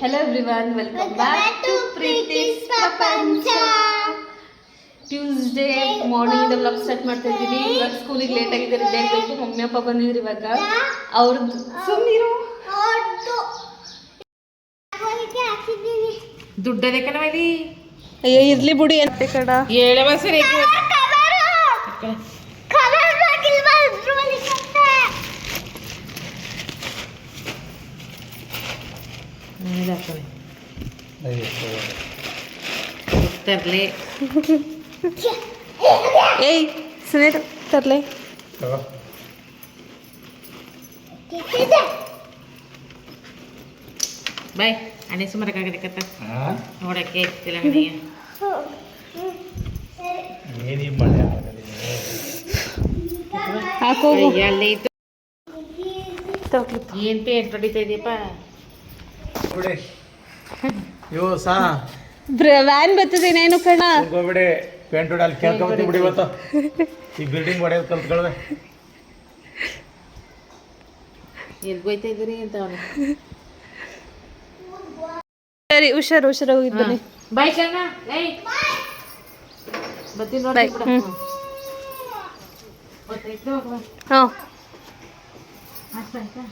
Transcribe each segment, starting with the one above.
Hello everyone welcome back to Preethi's Prapancha Tuesday morning ಇಂದ blog start ಮಾಡ್ತಾ ಇದ್ದೀನಿ ಇವಾಗ ಸ್ಕೂಲಿಗೆ ಲೇಟ್ ಆಗಿದೆ ರೆಡಿ ಆಗಬೇಕು ಮಮ್ಮಿ ಅಪ್ಪ ಬಂದಿದ್ರು ಇವಾಗ. ಅವ್ರದ್ದು ಸುಮ್ಮನಿರು ದುಡ್ಡದೆ ಕಣವಲ್ಲಿ ಅಯ್ಯೋ ಇರ್ಲಿ ಬಿಡಿ ಅಂತ ಕಡ. ಏಳವ ಸರಿ. ತರ್ಲೆ ಏಯ್ ಸುನೀರ್ ತರ್ಲೆ ಬಾಯ್ ಅನೆ ಸುಮಾರಾಗದೆ ಕತ್ತ ನೋಡಕ್ಕೆ ಇರ್ತಿಲ್ಲ ನನಗೆ ಹಾಕೋ ಅಲ್ಲಿ ಇತ್ತು ಏನ್ ಪೇಂಟ್ ಹೊಡಿತಾ ಇದೀಯಪ್ಪ ಇವು ಸಾ. ವ್ಯಾನ್ ಬರ್ತದೆ ಇನ್ನೇನು ಕಣ ಹೋಗ್ಬಿಡಿ. ಪೇಂಟ್ ಹೊಡೆ ಅಲ್ಲಿ ಕೇಳ್ಕೊಂಬತ್ತಿ ಬಿಡಿ ಇವತ್ತು. ಈ ಬಿಲ್ಡಿಂಗ್ ಹೊಡೆಯೋದು ಕಲ್ತ್ಕೊಳ್ವೆ ಎಲ್ಲಿ ಹೋಯ್ತಾ ಇದ್ದೀರಿ ಅಂತ ಅವನು. ಸರಿ ಹುಷಾರು ಹುಷಾರು ಹೋಗಿದ್ದೀನಿ ಬನ್ನಿ. ಬಾಯ್ ಕಣ್ಣ. ಏಯ್. ಬರ್ತೀನಿ ನೋಡಿ Bye. ಹ್ಮ್. ಗೊತ್ತಾಯ್ತು ಹಾಂ ಅಷ್ಟಾಯ್ತಾ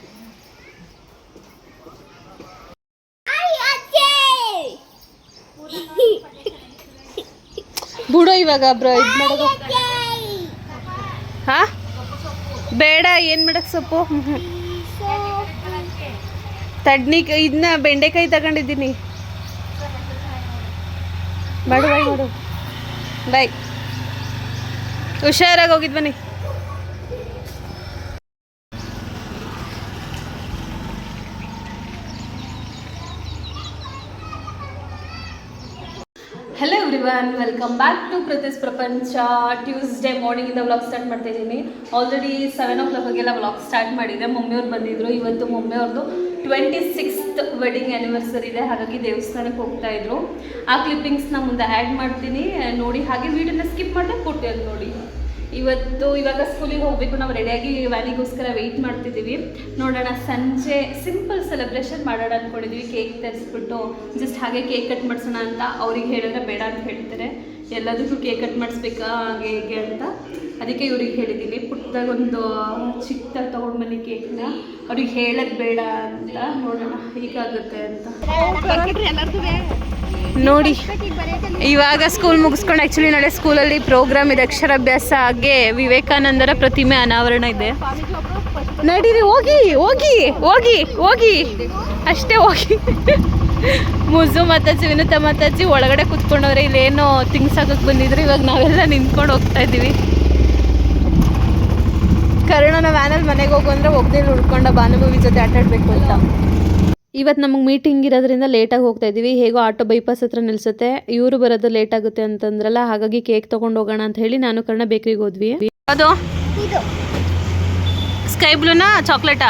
ಬಿಡು ಇವಾಗ ಬ್ರೋ ಇದು ಮಾಡೋದು. ಹಾ? ಬೇಡ ಏನು ಮಾಡಕ್ ಸೊಪ್ಪು. ತಡ್ನಿ ಇದನ್ನ ಬೆಂಡೆಕಾಯಿ ತಗೊಂಡಿದ್ದೀನಿ. ಮಾಡು ಬಾಯ್ ಮಾಡು ಬಾಯ್. ಹುಷಾರಾಗಿ ಹೋಗಿದ್ ಬನ್ನಿ. Everyone welcome back to Preethi's Prapancha Tuesday ಮಾರ್ನಿಂಗಿಂದ vlog start ಮಾಡ್ತಾ ಇದ್ದೀನಿ. ಆಲ್ರೆಡಿ ಸೆವೆನ್ ಓ ಕ್ಲಾಕಾಗೆಲ್ಲ ವ್ಲಾಗ್ ಸ್ಟಾರ್ಟ್ ಮಾಡಿದೆ. ಮಮ್ಮಿಯವ್ರು ಬಂದಿದ್ರು. ಇವತ್ತು ಮಮ್ಮಿಯವ್ರದ್ದು ಟ್ವೆಂಟಿ ಸಿಕ್ಸ್ತ್ ವೆಡ್ಡಿಂಗ್ ಆ್ಯನಿವರ್ಸರಿ ಇದೆ. ಹಾಗಾಗಿ ದೇವಸ್ಥಾನಕ್ಕೆ ಹೋಗ್ತಾ ಇದ್ರು. ಆ ಕ್ಲಿಪ್ಪಿಂಗ್ಸ್ನ ಮುಂದೆ ಆ್ಯಡ್ ಮಾಡ್ತೀನಿ. ನೋಡಿ, ಹಾಗೆ ವೀಡಿಯೋನ ಸ್ಕಿಪ್ ಮಾಡಿದೆ ಕೊಟ್ಟೆ ನೋಡಿ. ಇವತ್ತು ಇವಾಗ ಸ್ಕೂಲಿಗೆ ಹೋಗಬೇಕು, ನಾವು ರೆಡಿಯಾಗಿ ವ್ಯಾಲಿಗೋಸ್ಕರ ವೆಯ್ಟ್ ಮಾಡ್ತಿದ್ದೀವಿ. ನೋಡೋಣ, ಸಂಜೆ ಸಿಂಪಲ್ ಸೆಲೆಬ್ರೇಷನ್ ಮಾಡೋಣ ಅಂದ್ಕೊಂಡಿದ್ವಿ ಕೇಕ್ ತರಿಸ್ಬಿಟ್ಟು ಜಸ್ಟ್ ಹಾಗೆ ಕೇಕ್ ಕಟ್ ಮಾಡಿಸೋಣ ಅಂತ ಅವ್ರಿಗೆ ಹೇಳಿದ್ರೆ ಬೇಡ ಅಂತ ಹೇಳ್ತಾರೆ. ಎಲ್ಲದಕ್ಕೂ ಕೇಕ್ ಕಟ್ ಮಾಡಿಸ್ಬೇಕಾ, ಹಾಗೆ ಹೇಗೆ ಅಂತ. ಅದಕ್ಕೆ ಇವ್ರಿಗೆ ಹೇಳಿದ್ದೀನಿ ಪುಟ್ಟದಾಗ ಒಂದು ಚಿಕ್ಕದಾಗಿ ತೊಗೊಂಡು ಬನ್ನಿ ಕೇಕ್ನ ಅವ್ರಿಗೆ ಹೇಳೋದು ಬೇಡ ಅಂತ. ನೋಡೋಣ, ಹೀಗಾಗುತ್ತೆ ಅಂತ. ನೋಡಿ, ಇವಾಗ ಸ್ಕೂಲ್ ಮುಗಿಸ್ಕೊಂಡು ಆ್ಯಕ್ಚುಲಿ ನಾಳೆ ಸ್ಕೂಲಲ್ಲಿ ಪ್ರೋಗ್ರಾಮ್ ಇದೆ, ಅಕ್ಷರಾಭ್ಯಾಸ ಹಾಗೆ ವಿವೇಕಾನಂದರ ಪ್ರತಿಮೆ ಅನಾವರಣ ಇದೆ. ನಡೀರಿ, ಹೋಗಿ ಹೋಗಿ ಹೋಗಿ ಹೋಗಿ. ಅಷ್ಟೇ ಹೋಗಿ. ಮುಜು ಮಾತಾಜಿ, ವಿನುತ ಮಾತಾಜಿ ಒಳಗಡೆ ಕುತ್ಕೊಂಡವ್ರೆ, ಇಲ್ಲೇನೋ ಥಿಂಗ್ಸ್ ಹಾಕಕ್ಕೆ ಬಂದಿದ್ರು, ಇವಾಗ ನಾವೆಲ್ಲ ನಿಂತ್ಕೊಂಡು ಹೋಗ್ತಾ ಇದ್ದೀವಿ. ಕರುಣನ ವ್ಯಾನಲ್ಲಿ ಮನೆಗೆ ಹೋಗು ಅಂದರೆ ಉಳ್ಕೊಂಡ ಭಾನುಭವಿ ಜೊತೆ ಆಟಾಡಬೇಕು ಅಂತ. ಇವತ್ತು ನಮಗೆ ಮೀಟಿಂಗ್ ಇರೋದ್ರಿಂದ ಲೇಟಾಗಿ ಹೋಗ್ತಾ ಇದ್ದೀವಿ ಹೇಗೋ ಆಟೋ ಬೈಪಾಸ್ ಹತ್ರ ನಿಲ್ಸುತ್ತೆ ಇವರು ಬರೋದು ಲೇಟ್ ಆಗುತ್ತೆ ಅಂತಂದ್ರಲ್ಲ ಹಾಗಾಗಿ ಕೇಕ್ ತಗೊಂಡು ಹೋಗೋಣ ಅಂತ ಹೇಳಿ ನಾನು ಕರ್ಣ ಬೇಕ್ರಿಗೆ ಹೋದ್ವಿ ಅದು ಸ್ಕೈ ಬ್ಲೂನಾ ಚಾಕ್ಲೇಟಾ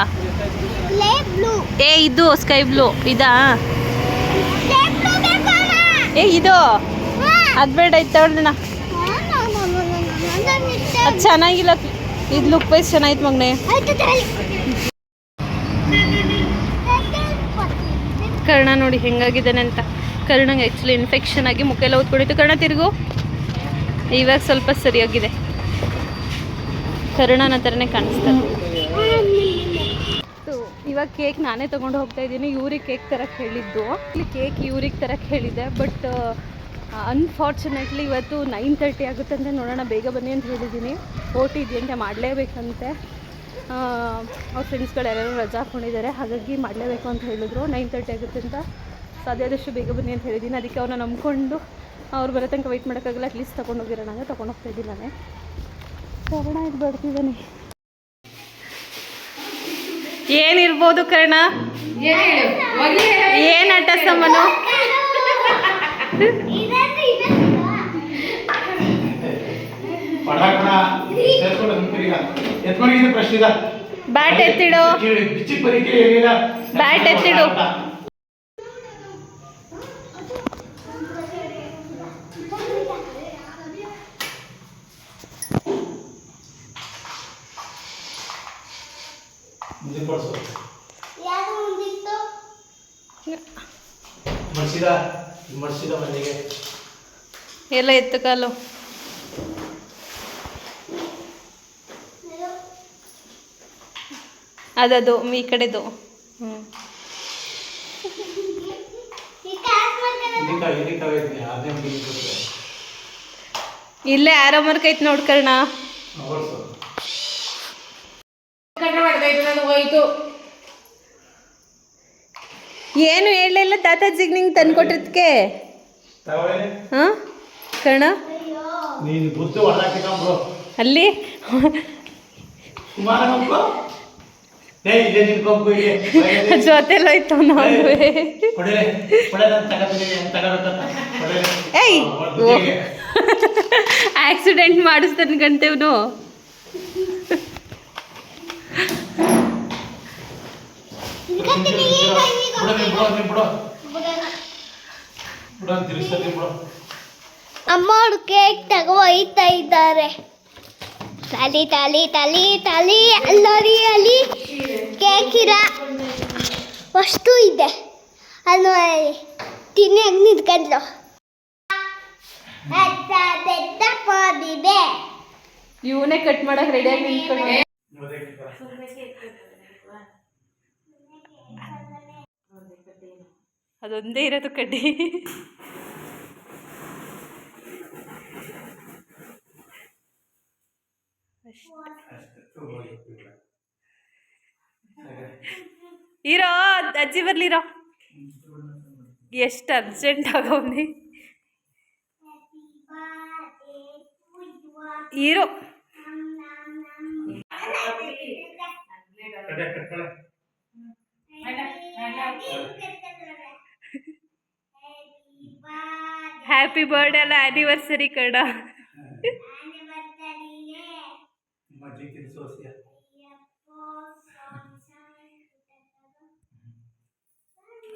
ಏ ಇದು ಸ್ಕೈ ಬ್ಲೂ ಇದಾ ಏ ಇದು ಅದು ಬೇಡ ಇದು ತಗೊಳ್ಳೋಣ ಅದು ಚೆನ್ನಾಗಿಲ್ಲ ಇದು ಲುಕ್ ವೈಸ್ ಚೆನ್ನಾಗಿತ್ತು ಮಗನೆ ಕರ್ಣ ನೋಡಿ ಹೆಂಗಾಗಿದ್ದಾನೆ ಅಂತ. ಕರ್ಣಂಗೆ ಆ್ಯಕ್ಚುಲಿ ಇನ್ಫೆಕ್ಷನ್ ಆಗಿ ಮುಖ ಎಲ್ಲ ಊದ್ಕೊಂಡಿತ್ತು. ಕರ್ಣ, ತಿರುಗು. ಇವಾಗ ಸ್ವಲ್ಪ ಸರಿಯಾಗಿದೆ. ಕರ್ಣನ ಥರನೇ ಕಾಣಿಸ್ತಾರೆ ಇವಾಗ ಕೇಕ್ ನಾನೇ ತೊಗೊಂಡು ಹೋಗ್ತಾ ಇದ್ದೀನಿ. ಇವ್ರಿಗೆ ಕೇಕ್ ತರಕ್ಕೆ ಹೇಳಿದ್ದು. ಕೇಕ್ ಇವ್ರಿಗೆ ತರಕ್ಕೆ ಹೇಳಿದೆ ಬಟ್ ಅನ್ಫಾರ್ಚುನೇಟ್ಲಿ ಇವತ್ತು ನೈನ್ ತರ್ಟಿ ಆಗುತ್ತೆ ಅಂತ ನೋಡೋಣ. ಬೇಗ ಬನ್ನಿ ಅಂತ ಹೇಳಿದ್ದೀನಿ. ಓಟಿ ಇದೆಯಂತೆ ಮಾಡಲೇಬೇಕಂತೆ. ಅವ್ರ ಫ್ರೆಂಡ್ಸ್ಗಳು ಯಾರ್ಯಾರು ರಜಾ ಹಾಕ್ಕೊಂಡಿದ್ದಾರೆ ಹಾಗಾಗಿ ಮಾಡಲೇಬೇಕು ಅಂತ ಹೇಳಿದ್ರು. ನೈನ್ ತರ್ಟಿ ಆಗುತ್ತೆ ಅಂತ ಸಾಧ್ಯ ಆದಷ್ಟು ಬೇಗ ಬನ್ನಿ ಅಂತ ಹೇಳಿದ್ದೀನಿ. ಅದಕ್ಕೆ ಅವ್ರನ್ನ ನಂಬ್ಕೊಂಡು ಅವ್ರು ಬರೋ ತನಕ ವೆಯ್ಟ್ ಮಾಡೋಕ್ಕಾಗಲ್ಲ. ಅಟ್ಲೀಸ್ಟ್ ತೊಗೊಂಡು ಹೋಗಿರೋಣ ಅಂತ ತೊಗೊಂಡು ಹೋಗ್ತಾ ಇದ್ದೀನಿ ನಾನೇ. ಕರ್ಣ ಇದು ಬರ್ತಿದ್ದಾನೆ ಏನಿರ್ಬೋದು ಕರ್ಣ? ಏನ್ ಆಟ ಸಾಮಾನು ಸೇರ್ಕೊಂಡು ಬ್ಯಾಟ್ ಎತ್ತಿಡು. ಬಿಚ್ಚಿ ಪರೀಕ್ಷೆ ಏನಿಲ್ಲ. ಬ್ಯಾಟ್ ಎತ್ತಿಡು. ಮುಂದೆ ಕೊಡ್ಸು. ಮಡ್ಸಿದ? ಮಡ್ಸಿದ ಮನೆಗೆ. ಎಲ್ಲ ಎತ್ತು ಕಾಲು. ಅದದು ಈ ಕಡೆದು. ಹ್ಞೂ ಇಲ್ಲೇ ಆರೋ ಮಾರ್ಕ್ ಐತೆ ಹೋಯ್ತು. ಏನು ಹೇಳಿಲ್ಲ ತಾತಾಜಿಗೆ ನಿಂಗೆ ತಂದ್ಕೊಟ್ಟಿದ್ಕೆ ತಗೊಳ್ಳಿ. ಹಾಂ ಒಳಾಕಿಕೊಂಬ್ರು ಅಲ್ಲಿ? ಜೊತೆಲೋಯ್ತು ನಾವು ಏಯ್! ಆಕ್ಸಿಡೆಂಟ್ ಮಾಡಿಸ್ತಾನೆ ಬಿಡು ಅಮ್ಮ ಅವ್ರು ಕೇಕ್ ತಗೋ ಒಯ್ತಾ ಇದ್ದಾರೆ. ತಲಿ ತಲಿ ತಲಿ ತಲಿ ಅಲ್ಲರಿ ಅಲ್ಲಿ. ಕೇಕ್ ಇರ ಅಷ್ಟು ಇದೆ. ಅದು ತಿನ್ನಿ ಹಂಗೆ ನಿಂತ್ಕೊಂಡ್ಲು ಇವನೇ ಕಟ್ ಮಾಡಕ್ ರೆಡಿಯಾಗಿ ನಿಂತ್ಕೊಂಡೆ ಅದೊಂದೇ ಇರೋದು ಕಡ್ಡಿ. ಇರೋ ಅಜ್ಜಿ ಬರ್ಲಿರೋ ಎಷ್ಟು ಅರ್ಜೆಂಟ್ ಆಗವ್ನಿ ಇರೋ ಕಡೆ ಕಟ್ಕೊಳೆ. ಹ್ಯಾಪಿ ಬರ್ಡೇ ಅಲ್ಲ ಆನಿವರ್ಸರಿ ಕಡ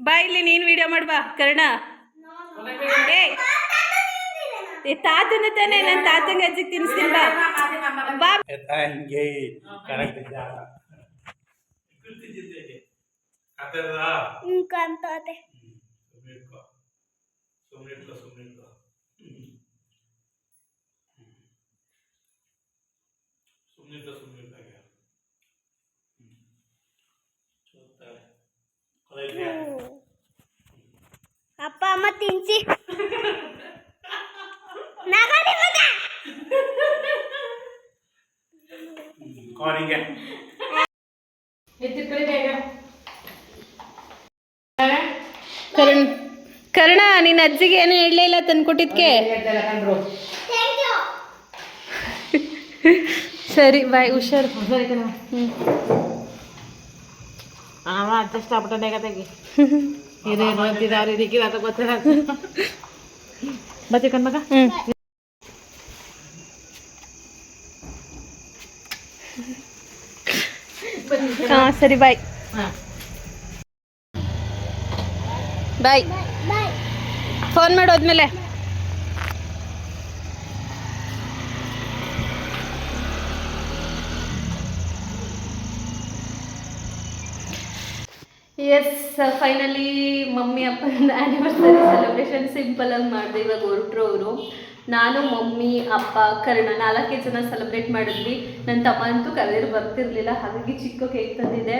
ಬಾ. ಇಲ್ಲಿ ನೀನು ವಿಡಿಯೋ ಮಾಡ್ಬಾ ಕರ್ಣ. ಏ ತಾತನ ತಾನೆ ನನ್ನ ತಾತಂಗೆ ಅಜ್ಜಿಗೆ ತಿನ್ಸ್ತೀನಿ ಬಾ. ಹಿಂಗೆ ಕರೆಕ್ಟ್ ಅಪ್ಪ ಅಮ್ಮ ತಿನ್ಸಿ ನಗಡಿ ಮತ್ತೆ ಕಾರಿಗೆ ಎತ್ತಿಟ್ಕೊಳ್ಳಿ ಬೇಗ ಕರ್ಣ ಕರ್ಣ ನಿನ್ನ ಅಜ್ಜಿಗೆ ಏನು ಹೇಳಲೇ ಇಲ್ಲ ತಂದ್ಕೊಟ್ಟಿದ್ಕೆ ಎದ್ದೆಲ್ಲ ಕಂಡ್ರು ಥ್ಯಾಂಕ್ ಯು ಸರಿ ಬಾಯ್ ಹುಷಾರು ಸರಿ ಕಣ ಹ್ಞೂ ಅವ ಅಡ್ಜಸ್ಟ್ ಆಗ್ಬಿಟ್ಟೆ ತೆಗಿ ಇದು ಏನು ಅಂತಿದ್ದಾರೆ ಇದಕ್ಕೆ ಅದು ಗೊತ್ತಿಲ್ಲ ಬತ್ತೆ ಕಣ್ಮಗ ಹಾ ಸರಿ ಬಾಯ್ ಬಾಯ್ ಫೋನ್ ಮಾಡೋದ್ಮೇಲೆ ಎಸ್ ಫೈನಲಿ ಮಮ್ಮಿ ಅಪ್ಪನ ಆ್ಯನಿವರ್ಸರಿ ಸೆಲೆಬ್ರೇಷನ್ ಸಿಂಪಲ್ ಆಗಿ ಮಾಡಿದೆ ಇವಾಗ ಹೊರಟ್ರು ಅವರು. ನಾನು, ಮಮ್ಮಿ, ಅಪ್ಪ, ಕರ್ಣ ನಾಲ್ಕೇ ಜನ ಸೆಲೆಬ್ರೇಟ್ ಮಾಡಿದ್ವಿ. ನನ್ನ ತಮ್ಮ ಅಂತೂ ಕರೆದಿರು ಬರ್ತಿರ್ಲಿಲ್ಲ. ಹಾಗಾಗಿ ಚಿಕ್ಕ ಕೇಕ್ ತಂದಿದೆ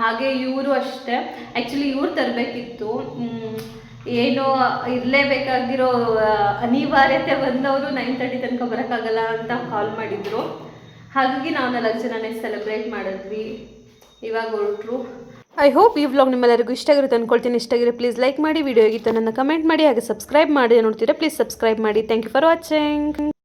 ಹಾಗೆ ಇವರು ಅಷ್ಟೇ. ಆ್ಯಕ್ಚುಲಿ ಇವ್ರು ತರಬೇಕಿತ್ತು. ಏನೋ ಇರಲೇಬೇಕಾಗಿರೋ ಅನಿವಾರ್ಯತೆ ಬಂದವರು ನೈನ್ ತರ್ಟಿ ತನಕ ಬರೋಕ್ಕಾಗಲ್ಲ ಅಂತ ಕಾಲ್ ಮಾಡಿದರು. ಹಾಗಾಗಿ ನಾವು ನಾಲ್ಕು ಜನನೇ ಸೆಲೆಬ್ರೇಟ್ ಮಾಡಿದ್ವಿ. ಇವಾಗ ಹೊರಟ್ರು. ಐ ಹೋಪ್ ಈ ವ್ಲಾಗ್ ನಿಮ್ಮೆಲ್ಲರಿಗೂ ಇಷ್ಟ ಆಗಿರುತ್ತೆ ಅಂದ್ಕೊಳ್ತೀನಿ ಇಷ್ಟ ಆಗಿರೋ ಪ್ಲೀಸ್ ಲೈಕ್ ಮಾಡಿ ವಿಡಿಯೋ ಆಗಿತ್ತು ನನ್ನ ಕಮೆಂಟ್ ಮಾಡಿ, ಹಾಗೆ ಸಬ್ಸ್ಕ್ರೈಬ್ ಮಾಡಿ ನೋಡ್ತೀರಾ ಪ್ಲೀಸ್ ಸಬ್ಸ್ಕ್ರೈಬ್ ಮಾಡಿ. Thank you for watching